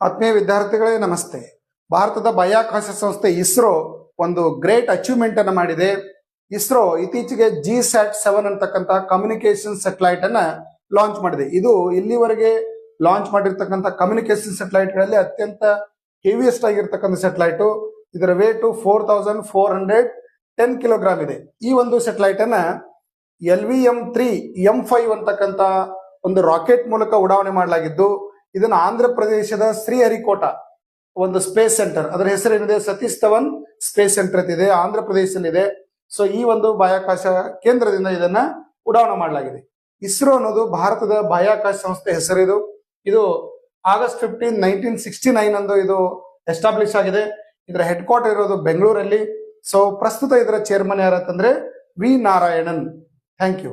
ಆತ್ಮೀಯ ವಿದ್ಯಾರ್ಥಿಗಳೇ, ನಮಸ್ತೆ. ಭಾರತದ ಬಾಹ್ಯಾಕಾಶ ಸಂಸ್ಥೆ ಇಸ್ರೋ ಒಂದು ಗ್ರೇಟ್ ಅಚೀವ್ಮೆಂಟ್ ಅನ್ನು ಮಾಡಿದೆ. ಇಸ್ರೋ ಇತ್ತೀಚೆಗೆ ಜಿ ಸ್ಯಾಟ್ ಸೆವೆನ್ ಅಂತಕ್ಕಂಥ ಕಮ್ಯುನಿಕೇಶನ್ ಸೆಟಲೈಟ್ ಅನ್ನ ಲಾಂಚ್ ಮಾಡಿದೆ. ಇದು ಇಲ್ಲಿವರೆಗೆ ಲಾಂಚ್ ಮಾಡಿರ್ತಕ್ಕಂಥ ಕಮ್ಯುನಿಕೇಶನ್ ಸೆಟಲೈಟ್ಗಳಲ್ಲಿ ಅತ್ಯಂತ ಹೆವಿಯೆಸ್ಟ್ ಆಗಿರ್ತಕ್ಕಂಥ ಸೆಟಲೈಟ್ ಇದರ weight four thousand four hundred ten kilogram ಇದೆ. ಈ ಒಂದು ಸೆಟಲೈಟ್ ಅನ್ನ L V M three M five ಅಂತಕ್ಕಂಥ ಒಂದು ರಾಕೆಟ್ ಮೂಲಕ ಉಡಾವಣೆ ಮಾಡಲಾಗಿದ್ದು ಇದನ್ನು ಆಂಧ್ರ ಪ್ರದೇಶದ ಶ್ರೀಹರಿಕೋಟ, ಒಂದು ಸ್ಪೇಸ್ ಸೆಂಟರ್ ಅದರ ಹೆಸರೇನಿದೆ? ಸತೀಶ್ ಧವನ್ ಸ್ಪೇಸ್ ಸೆಂಟರ್ ಇದೆ, ಆಂಧ್ರ ಪ್ರದೇಶದಲ್ಲಿದೆ ಸೊ ಈ ಒಂದು ಬಾಹ್ಯಾಕಾಶ ಕೇಂದ್ರದಿಂದ ಇದನ್ನ ಉಡಾವಣೆ ಮಾಡಲಾಗಿದೆ. ಇಸ್ರೋ ಅನ್ನೋದು ಭಾರತದ ಬಾಹ್ಯಾಕಾಶ ಸಂಸ್ಥೆ ಹೆಸರಿದು. ಇದು August fifteen nineteen sixty nine ಅಂದು ಇದು ಎಸ್ಟಾಬ್ಲಿಷ್ ಆಗಿದೆ. ಇದರ ಹೆಡ್ ಕ್ವಾರ್ಟರ್ ಇರೋದು ಬೆಂಗಳೂರಲ್ಲಿ. ಸೊ ಪ್ರಸ್ತುತ ಇದರ ಚೇರ್ಮನ್ ಯಾರಂತಂದ್ರೆ ವಿ ನಾರಾಯಣನ್. Thank you